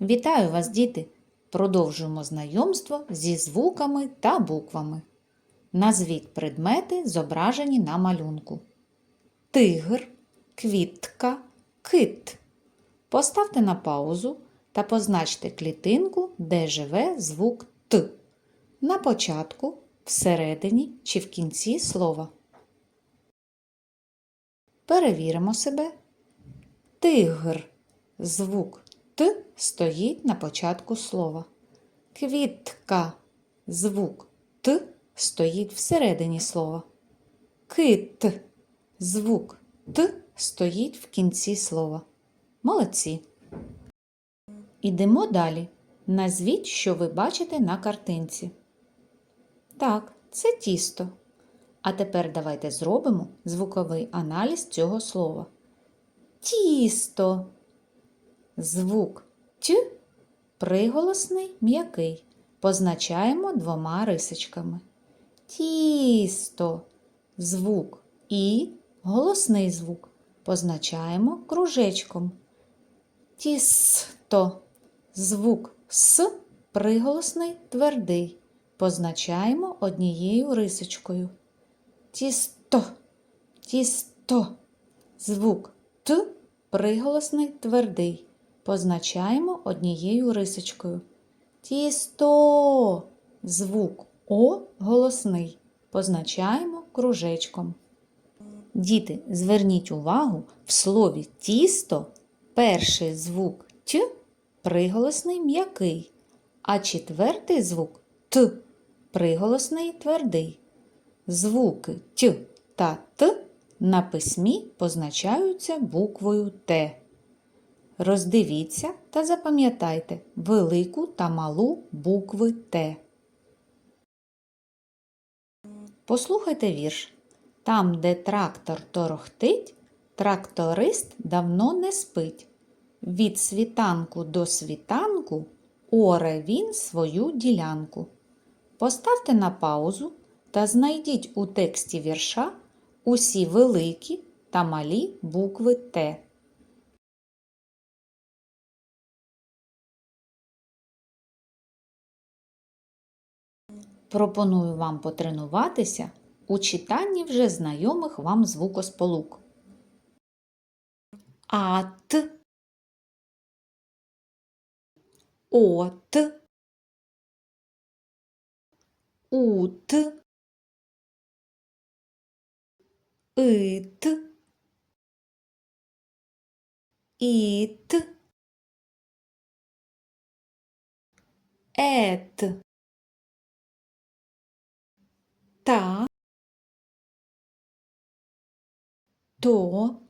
Вітаю вас, діти! Продовжуємо знайомство зі звуками та буквами. Назвіть предмети, зображені на малюнку. Тигр, квітка, кит. Поставте на паузу та позначте клітинку, де живе звук Т. На початку, всередині чи в кінці слова. Перевіримо себе. Тигр. Звук Т стоїть на початку слова. Квітка. Звук Т стоїть всередині слова. Кит. Звук Т стоїть в кінці слова. Молодці. Ідемо далі. Назвіть, що ви бачите на картинці. Так, це тісто. А тепер давайте зробимо звуковий аналіз цього слова. Тісто. Звук Т приголосний м'який. Позначаємо двома рисочками. Тісто. Звук І голосний звук. Позначаємо кружечком. Тісто. Звук С приголосний твердий. Позначаємо однією рисочкою. Тісто. Тісто. Звук Т приголосний твердий. Позначаємо однією рисочкою. Тісто. Звук О голосний. Позначаємо кружечком. Діти, зверніть увагу, в слові тісто перший звук Т приголосний м'який, а четвертий звук Т приголосний твердий. Звуки Т та Т на письмі позначаються буквою Т. Роздивіться та запам'ятайте велику та малу букви Т. Послухайте вірш. Там, де трактор торохтить, тракторист давно не спить. Від світанку до світанку оре він свою ділянку. Поставте на паузу та знайдіть у тексті вірша усі великі та малі букви Т. Пропоную вам потренуватися у читанні вже знайомих вам звукосполук. Ат, от, ут, ит, іт, ет, та, то,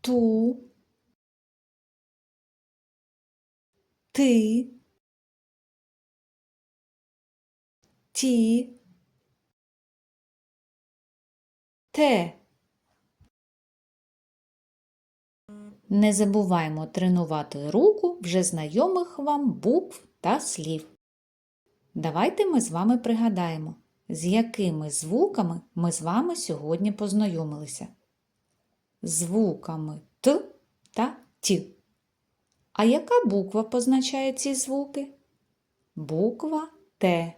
ту, ти, ті, те. Не забуваймо тренувати руку вже знайомих вам букв та слів. Давайте ми з вами пригадаємо, з якими звуками ми з вами сьогодні познайомилися. Звуками Т та Т. А яка буква позначає ці звуки? Буква Т.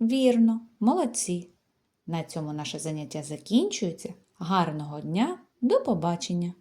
Вірно, молодці. На цьому наше заняття закінчується. Гарного дня, до побачення!